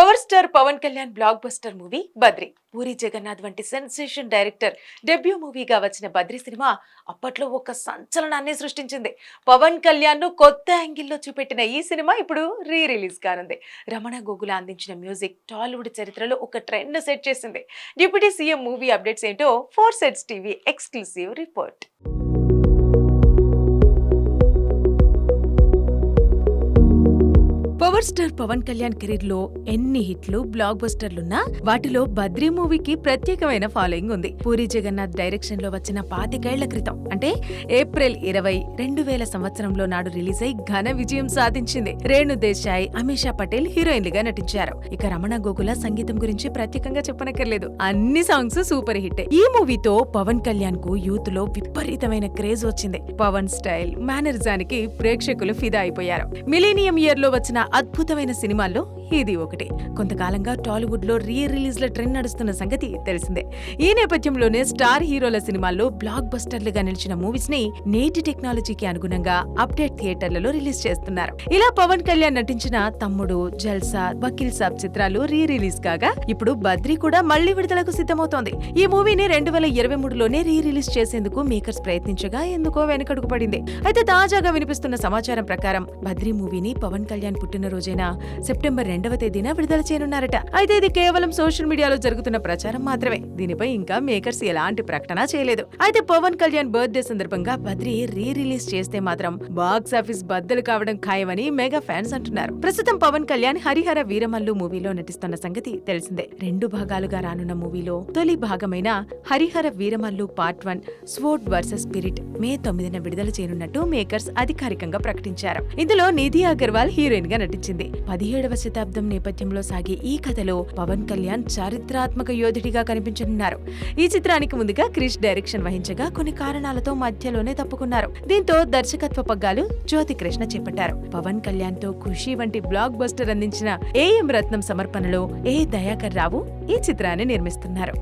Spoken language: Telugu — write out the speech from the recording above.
Power star Pawan Kalyan blockbuster movie Badri. Puri Jagannadh వంటి సెన్సేషన్ డైరెక్టర్ డెబ్యూ మూవీగా వచ్చిన బద్రి సినిమా అప్పట్లో ఒక సంచలనాన్ని సృష్టించింది. పవన్ కళ్యాణ్ను కొత్త యాంగిల్లో చూపెట్టిన ఈ సినిమా ఇప్పుడు రీ రిలీజ్ కానుంది. రమణ గోగుల అందించిన మ్యూజిక్ టాలీవుడ్ చరిత్రలో ఒక ట్రెండ్ సెట్ చేసింది. డిప్యూటీ సీఎం మూవీ అప్డేట్స్ ఏంటో four sets TV exclusive report. Power star Pawan Kalyan కెరీర్లో ఎన్ని హిట్లు బ్లాక్ బస్టర్లున్నా వాటిలో బద్రీ మూవీకి ప్రత్యేకమైన ఫాలోయింగ్ ఉంది. పూరి జగన్నాథ్ డైరెక్షన్లో వచ్చిన పాతికేళ్ళ క్రితం అంటే ఏప్రిల్ ఇరవై రెండు వేల సంవత్సరంలో నాడు రిలీజ్ అయి ఘన విజయం సాధించింది. రేణు దేశాయ్ అమీషా పటేల్ హీరోయిన్లుగా నటించారు. ఇక రమణ గోగుల సంగీతం గురించి ప్రత్యేకంగా చెప్పనక్కర్లేదు. అన్ని సాంగ్స్ సూపర్ హిట్ ఈ మూవీతో పవన్ కళ్యాణ్కు యూత్లో విపరీతమైన క్రేజ్ వచ్చింది. పవన్ స్టైల్ మేనరిజానికి ప్రేక్షకులు ఫిదా అయిపోయారు. మిలీనియం ఇయర్లో వచ్చిన అద్భుతమైన సినిమాల్లో ఇది ఒకటి. కొంతకాలంగా టాలీవుడ్లో రీ రిలీజ్ల ట్రెండ్ నడుస్తున్న సంగతి తెలిసిందే. ఈ నేపథ్యంలోనే స్టార్ హీరోల సినిమాల్లో బ్లాక్ బస్టర్లుగా నిలిచిన మూవీస్ని నేటి టెక్నాలజీకి అనుగుణంగా అప్డేట్ థియేటర్లలో రిలీజ్ చేస్తున్నారు. ఇలా పవన్ కళ్యాణ్ నటించిన తమ్ముడు జల్సా వకీల్ సాబ్ చిత్రాలు రీ రిలీజ్ కాగా ఇప్పుడు బద్రి కూడా మళ్ళీ విడుదలకు సిద్ధమవుతోంది. ఈ మూవీని రెండు వేల ఇరవై మూడులోనే రీ రిలీజ్ చేసేందుకు మేకర్స్ ప్రయత్నించగా ఎందుకో వెనకడుగు పడింది. అయితే తాజాగా వినిపిస్తున్న సమాచారం ప్రకారం బద్రి మూవీని పవన్ కళ్యాణ్ పుట్టినరోజైన సెప్టెంబర్ రెండవ తేదీన విడుదల చేయనున్నారట. అయితే ఇది కేవలం సోషల్ మీడియాలో జరుగుతున్న ప్రచారం మాత్రమే. దీనిపై ఇంకా మేకర్స్ ఎలాంటి ప్రకటన చేయలేదు. అయితే పవన్ కళ్యాణ్ బర్త్డే సందర్భంగా బద్రి రీ రిలీజ్ చేస్తే మాత్రం బాక్స్ ఆఫీస్ బద్దలు కావడం ఖాయమని మెగా ఫ్యాన్స్ అంటున్నారు. ప్రస్తుతం పవన్ కళ్యాణ్ హరిహర వీరమల్లు మూవీలో నటిస్తున్న సంగతి తెలిసిందే. రెండు భాగాలుగా రానున్న మూవీలో తొలి భాగమైన Harihara Veeramallu part one sword versus spirit May తొమ్మిదిన విడుదల చేయనున్నట్టు మేకర్స్ అధికారికంగా ప్రకటించారు. ఇందులో నిధి అగర్వాల్ హీరోయిన్గా నటించింది. పదిహేడవ శతాబ్దం శతాబ్దం నేపథ్యంలో సాగే ఈ కథలో పవన్ కళ్యాణ్ చారిత్రాత్మక యోధుడిగా కనిపించనున్నారు. ఈ చిత్రానికి ముందుగా క్రిష్ డైరెక్షన్ వహించగా కొన్ని కారణాలతో మధ్యలోనే తప్పుకున్నారు. దీంతో దర్శకత్వ పగ్గాలు జ్యోతి కృష్ణ చేపట్టారు. పవన్ కళ్యాణ్తో ఖుషి వంటి బ్లాక్ బస్టర్ అందించిన ఏఎం రత్నం సమర్పణలో ఏ దయాకర్ రావు ఈ చిత్రాన్ని నిర్మిస్తున్నారు.